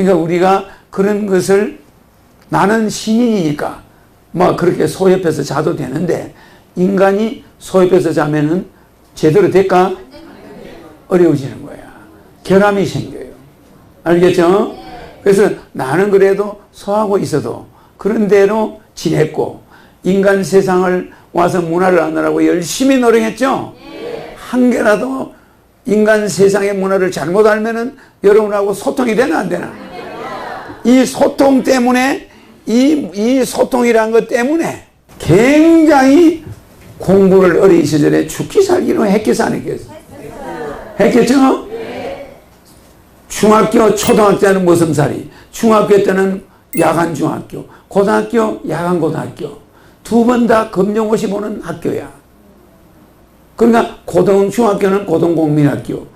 그러니까 우리가 그런 것을 나는 신인이니까 뭐 그렇게 소옆에서 자도 되는데 인간이 소옆에서 자면은 제대로 될까? 어려워지는 거야. 결함이 생겨요. 알겠죠? 그래서 나는 그래도 소하고 있어도 그런 대로 지냈고 인간 세상을 와서 문화를 하느라고 열심히 노력했죠? 한 개라도 인간 세상의 문화를 잘못 알면은 여러분하고 소통이 되나 안 되나? 이 소통 때문에 이, 이 소통이란 것 때문에 굉장히 공부를 어린 시절에 죽기 살기로 했겠어 안 했겠어? 했겠죠? 중학교, 초등학교 때는 무슨살이 중학교 때는 야간 중학교, 고등학교, 야간 고등학교. 두 번다 검정고시 보는 학교야. 그러니까 고등, 중학교는 고등공민학교,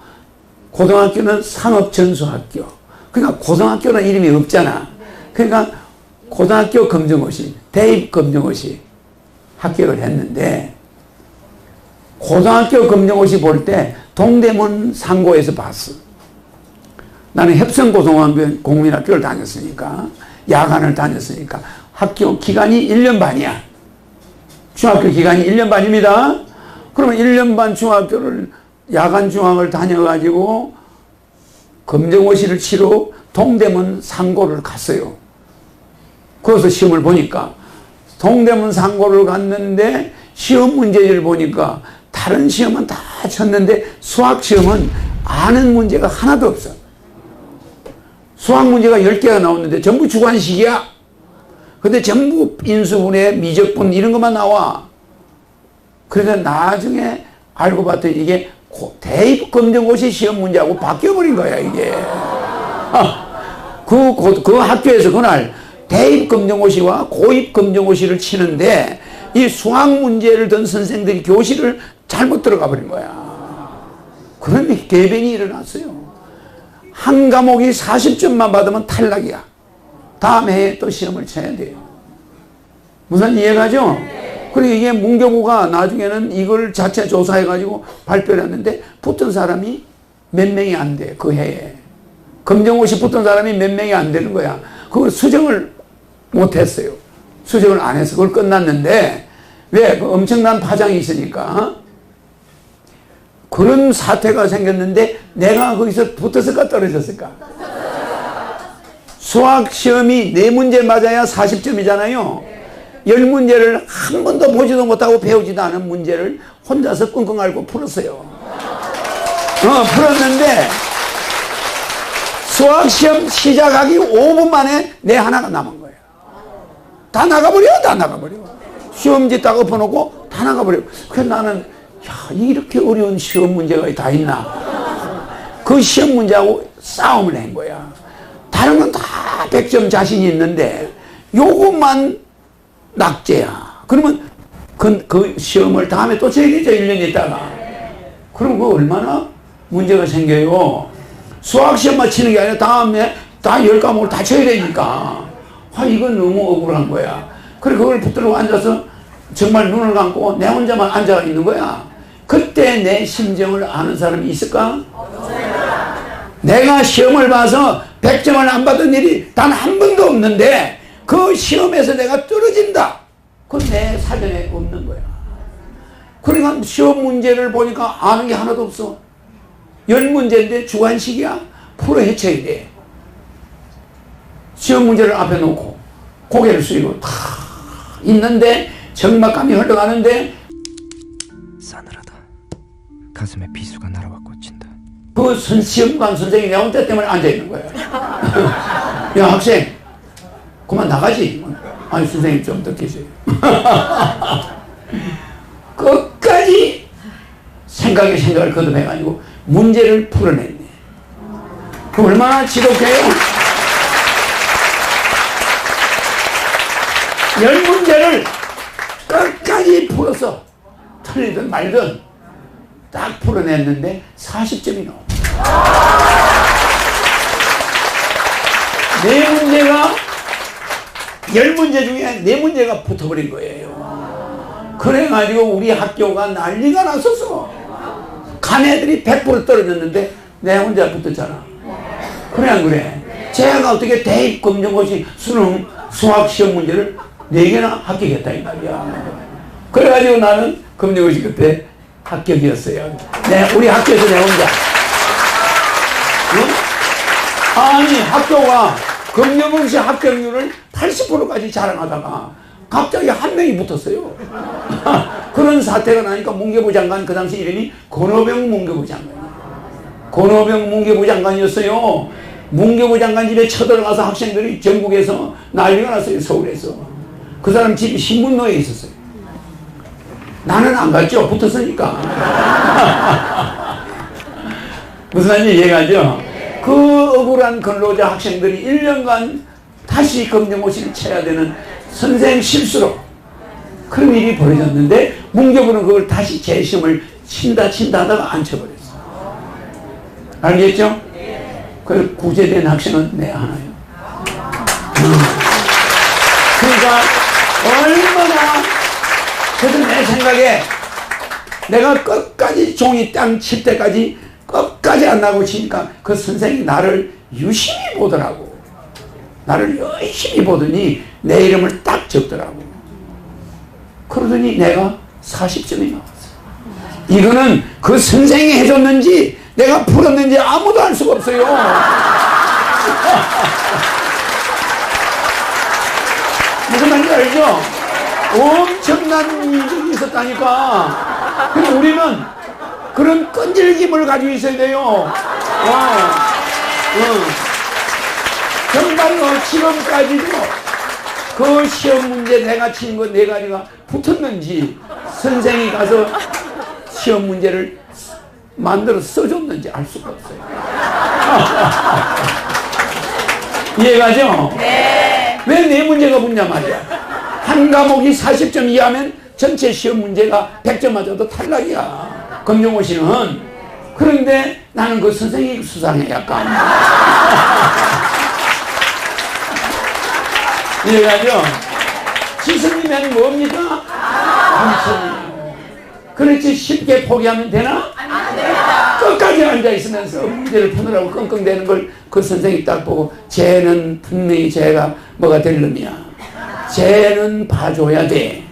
고등학교는 상업전수학교. 그러니까 고등학교는 이름이 없잖아. 그러니까 고등학교 검정고시, 대입 검정고시 합격을 했는데 고등학교 검정고시 볼 때 동대문 상고에서 봤어. 나는 협성고등학교 공민학교를 다녔으니까 야간을 다녔으니까 학교 기간이 1년 반이야. 중학교 기간이 1년 반입니다. 그러면 1년 반 중학교를 야간 중학을 다녀가지고 검정고시를 치러 동대문 상고를 갔어요. 거기서 시험을 보니까 동대문 상고를 갔는데 시험 문제를 보니까 다른 시험은 다 쳤는데 수학 시험은 아는 문제가 하나도 없어. 수학 문제가 10개가 나오는데 전부 주관식이야. 근데 전부 인수분해, 미적분 이런 것만 나와. 그래서 나중에 알고 봤더니 이게 대입 검정고시 시험 문제하고 바뀌어버린 거야, 이게. 그, 그, 그 학교에서 그날 대입 검정고시와 고입 검정고시를 치는데 이 수학 문제를 든 선생들이 교실을 잘못 들어가 버린 거야. 그런데 개변이 일어났어요. 한 과목이 40점만 받으면 탈락이야. 다음 해에 또 시험을 쳐야 돼요. 무슨 이해가죠? 그리고 이게 문교부가 나중에는 이걸 자체 조사해가지고 발표를 했는데 붙은 사람이 몇 명이 안 돼, 그 해에. 검정고시 붙은 사람이 몇 명이 안 되는 거야. 그걸 수정을 못 했어요. 수정을 안 해서 그걸 끝났는데, 왜? 그 엄청난 파장이 있으니까. 그런 사태가 생겼는데 내가 거기서 붙었을까 떨어졌을까? 수학 시험이 네 문제 맞아야 40점이잖아요. 열 문제를 한 번도 보지도 못하고 배우지도 않은 문제를 혼자서 끙끙 앓고 풀었어요. 어, 풀었는데 수학 시험 시작하기 5분 만에 내 하나가 남은 거예요. 다 나가버려, 다 나가버려. 시험지 딱 엎어놓고 다 나가버려. 그래서 나는 야, 이렇게 어려운 시험 문제가 다 있나? 그 시험 문제하고 싸움을 한 거야. 다른 건 다 100점 자신이 있는데 요것만 낙제야. 그러면 그, 그 시험을 다음에 또 되죠, 1년 있다가. 그럼 그 얼마나 문제가 생겨요. 수학 시험만 치는 게 아니라 다음에 다 열 과목을 다 쳐야 되니까. 아, 이건 너무 억울한 거야. 그래, 그걸 붙들고 앉아서 정말 눈을 감고 내 혼자만 앉아 있는 거야. 그때 내 심정을 아는 사람이 있을까? 내가 시험을 봐서 100점을 안 받은 일이 단 한 번도 없는데 그 시험에서 내가 떨어진다. 그건 내 사전에 없는 거야. 그러니까 시험 문제를 보니까 아는 게 하나도 없어. 열 문제인데 주관식이야. 풀어 헤쳐야 돼. 시험 문제를 앞에 놓고 고개를 숙이고 탁 있는데 정막감이 흘러가는데 싸늘하다. 가슴에 비수가 날아와 꽂힌다. 그 선, 시험관 선생님이 내 혼자 때문에 앉아있는 거야. 야, 학생, 그만 나가지. 아니, 선생님 좀 더 계세요. 끝까지 생각에 생각을 거듭해가지고 문제를 풀어냈네. 그 얼마나 지독해요? 열 문제를 끝까지 풀어서 틀리든 말든 딱 풀어냈는데 40점이 나와. 네 문제가 열 문제 중에 네 문제가 붙어버린 거예요. 그래가지고 우리 학교가 난리가 났었어. 간 애들이 100% 떨어졌는데 내 혼자 붙었잖아. 그래 안 그래? 제가 어떻게 대입 검정고시 수능 수학 시험 문제를 네 개나 합격했다 이 말이야. 그래가지고 나는 검정고시 그때 합격이었어요. 네, 우리 학교에서 내 혼자. 응? 아니 학교가 검정고시 합격률을 80%까지 자랑하다가 갑자기 한 명이 붙었어요. 그런 사태가 나니까 문교부 장관 그 당시 이름이 권오병 문교부 장관이에요. 권오병 문교부 장관이었어요. 문교부 장관 집에 쳐들어가서 학생들이 전국에서 난리가 났어요. 서울에서. 그 사람 집이 신문로에 있었어요. 나는 안 갔죠. 붙었으니까. 무슨 말인지 이해가죠? 그 억울한 근로자 학생들이 1년간 다시 검정고시를 쳐야 되는 선생 실수로 그런 일이 벌어졌는데 문교부는 그걸 다시 재시험을 친다 친다 하다가 안 쳐버렸어. 알겠죠? 그래서 구제된 학생은 내 하나요. 음. 그러니까 얼마나 그래서 내 생각에 내가 끝까지 종이 땅 칠 때까지 끝까지 안 나고 치니까 그 선생이 나를 유심히 보더라고. 나를 열심히 보더니 내 이름을 딱 적더라고. 그러더니 내가 40점이 나왔어. 이거는 그 선생이 해줬는지 내가 풀었는지 아무도 알 수가 없어요. 무슨 말인지 알죠? 엄청난 일이 있었다니까. 근데 우리는 그런 끈질김을 가지고 있어야 돼요. 어, 어. 정말로 지금까지도 그 시험 문제 내가 친거네 가지가 붙었는지 선생이 가서 시험 문제를 만들어 써줬는지 알 수가 없어요. 이해가죠? 네. 왜네 문제가 붙냐 말이야. 한 과목이 40점 이하면 전체 시험 문제가 100점 맞아도 탈락이야. 검정고시는. 그런데 나는 그 선생이 수상해, 약간. 이해가죠? 지승이면 뭡니까? 당신이에요. 그렇지 쉽게 포기하면 되나? 끝까지 앉아 있으면서 문제를 푸느라고 끙끙대는 걸 그 선생이 딱 보고 쟤는 분명히 쟤가 뭐가 될 놈이야. 쟤는 봐줘야 돼.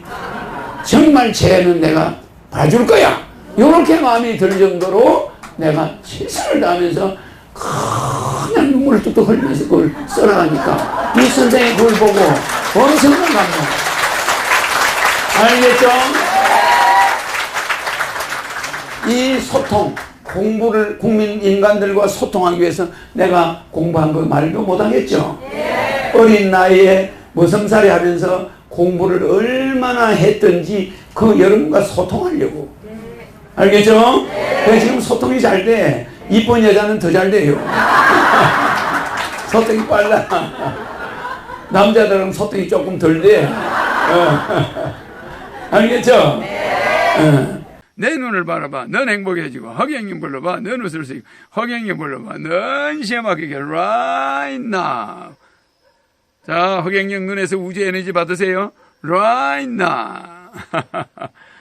정말 쟤는 내가 봐줄 거야. 요렇게 마음이 들 정도로 내가 최선을 다하면서 눈물을 뚝뚝 흘리면서 그걸 써나가니까 이 선생이 그걸 보고 엄청난 감동. 알겠죠? 이 소통, 공부를 국민 인간들과 소통하기 위해서 내가 공부한 거 말도 못하겠죠. 어린 나이에 머슴살이 하면서 공부를 얼마나 했던지 그 여러분과 소통하려고. 알겠죠? 그래서 지금 소통이 잘 돼. 이쁜 여자는 더 잘 돼요. 소통이 빨라. 남자들은 소통이 조금 덜 돼. 어. 알겠죠? 어. 내 눈을 바라봐. 넌 행복해지고 허경영 불러봐. 넌 웃을 수 있고 허경영 불러봐. 넌 시험하게 right now. 자, 허경영 눈에서 우주 에너지 받으세요. right now.